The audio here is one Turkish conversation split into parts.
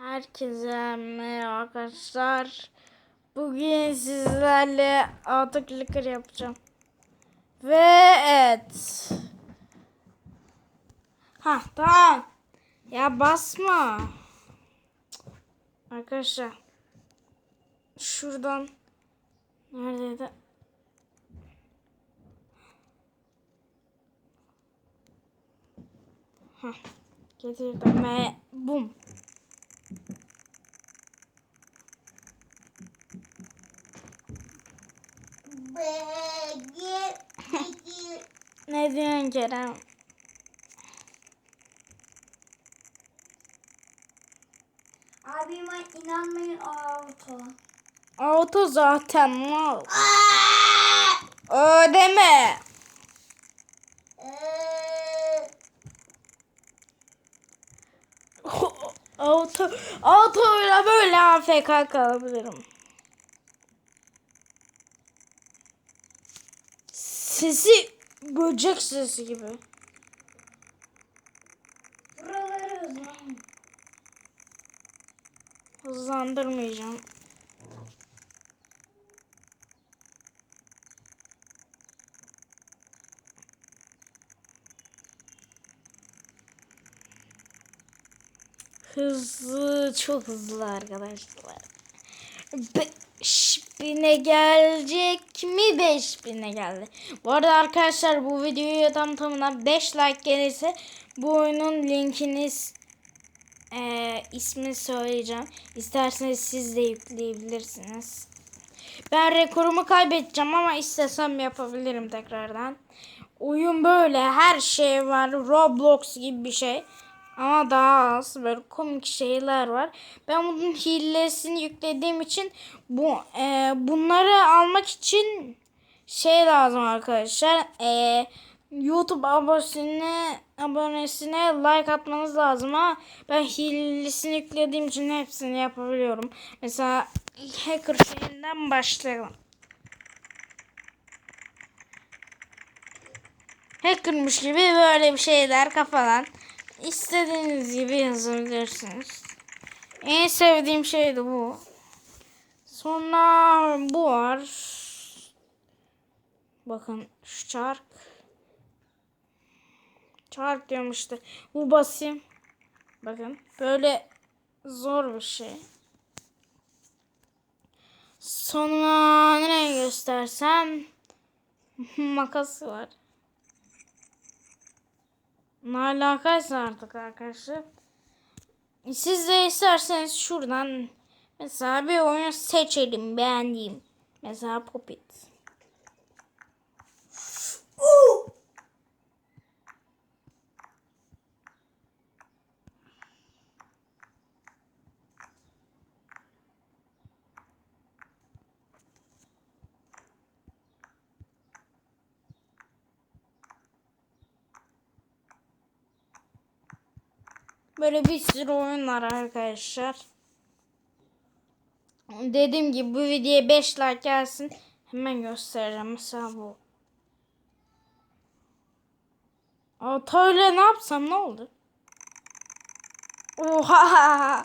Herkese merhaba arkadaşlar. Bugün sizlerle auto clicker yapacağım. Ve evet. Ha tamam. Ya basma. Arkadaşlar. Şuradan. Neredeydi? Hah. Getirdim ve bum. Ne diyorsun Kerem? Abime inanmayın auto. Auto zaten mal. Ödeme. Auto, autoyla böyle AFK kalabilirim. Sesi böcek sesi gibi. Buraları hızlan. Hızlandırmayacağım. Hızlı, çok hızlı arkadaşlar. 5000'e gelecek mi? 5000'e geldi. Bu arada arkadaşlar bu videoya tam tamına 5 like gelirse bu oyunun linkini e, ismini söyleyeceğim. İsterseniz siz de yükleyebilirsiniz. Ben rekorumu kaybedeceğim ama istesem yapabilirim tekrardan. Oyun böyle her şey var. Roblox gibi bir şey. Ama daha az böyle komik şeyler var. Ben bunun hilesini yüklediğim için bu e, bunları almak için şey lazım arkadaşlar. E, YouTube abonesine abonesine like atmanız lazım ama ben hilesini yüklediğim için hepsini yapabiliyorum. Mesela hacker şeyinden başlayalım. Hackermış gibi böyle bir şeyler kafadan istediğiniz gibi yazabilirsiniz. En sevdiğim şey de bu. Sonra bu var. Bakın şu çark. Çark diyorum işte. Bu basayım. Bakın böyle zor bir şey. Sonra nereye göstersem makas var. Ne alakaysa artık arkadaşlar. Siz de isterseniz şuradan mesela bir oyun seçelim beğendiğim. Mesela Popit. Böyle bir sürü oyun var arkadaşlar. Dediğim gibi bu videoya 5 like gelsin. Hemen göstereceğim. Mesela bu. Autoyla ne yapsam ne oldu? Oha!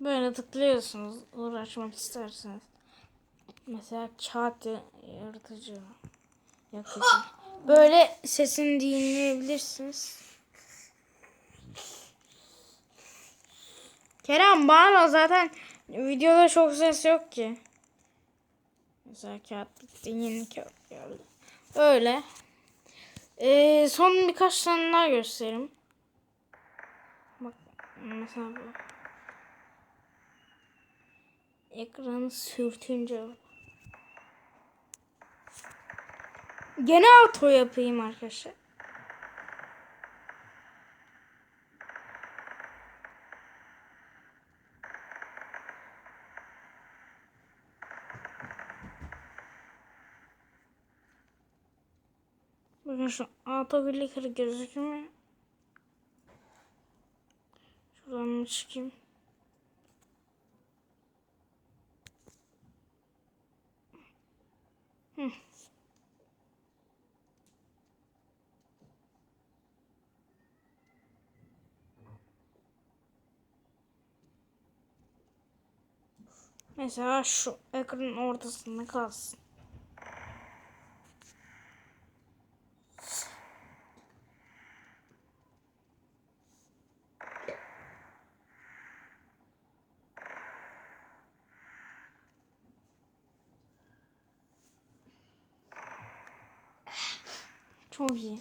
Böyle tıklıyorsunuz uğraşmak isterseniz. Mesela kağıt yaratıcı. Yakıcı. Böyle sesini dinleyebilirsiniz. Kerem bağırma zaten videoda çok ses yok ki. Mesela kağıt bitti yeni kağıt geldi. Öyle. Ee, son birkaç tane daha göstereyim. Bak mesela bu. Ekranı sürtünce Gene auto yapayım arkadaşlar. Bakın şu auto clicker gözüküyor mu? Şuradan çıkayım. Mesela şu ekranın ortasında kalsın. Çok iyi.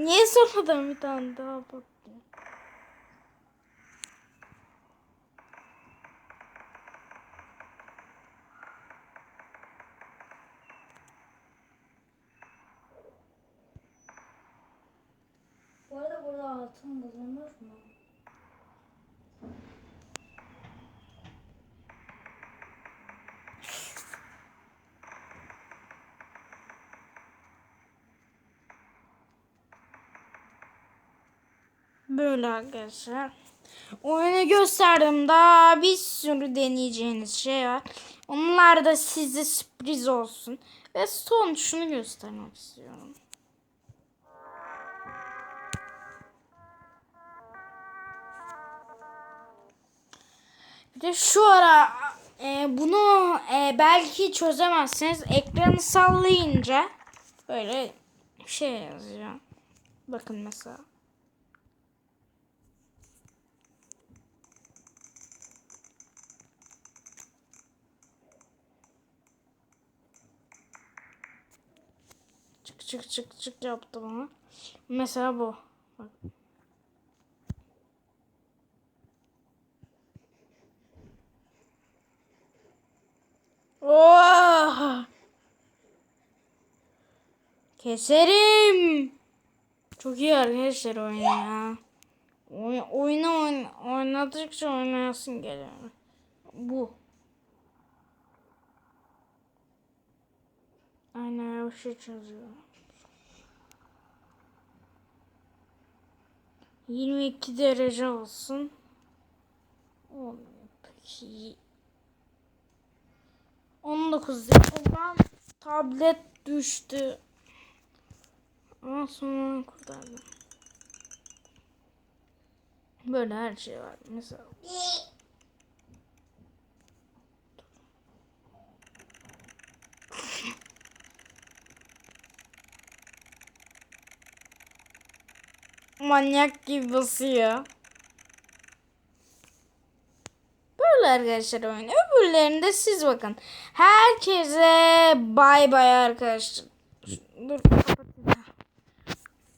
Niye sonradan bir tane daha baktın? Bu arada burada altın kazanır mı? Böyle arkadaşlar. Oyunu gösterdim. Daha bir sürü deneyeceğiniz şey var. Onlar da size sürpriz olsun. Ve son şunu göstermek istiyorum. Bir de şu ara e, bunu e, belki çözemezsiniz. Ekranı sallayınca böyle şey yazıyor. Bakın mesela. Çık çık çık yaptı bana. Mesela bu. Bak. Oh! Keserim. Çok iyi arkadaşlar oyun ya. Oyun, oyunu oyn, oynadıkça oynayasın geliyor. Bu. Aynen o şey çözüyor. 22 derece olsun. Peki. 19 Ulan tablet düştü. Ama sonra kurtardım. Böyle her şey var. Mesela manyak gibi basıyor. Böyle arkadaşlar oyun. Öbürlerinde siz bakın. Herkese bay bay arkadaşlar. Dur.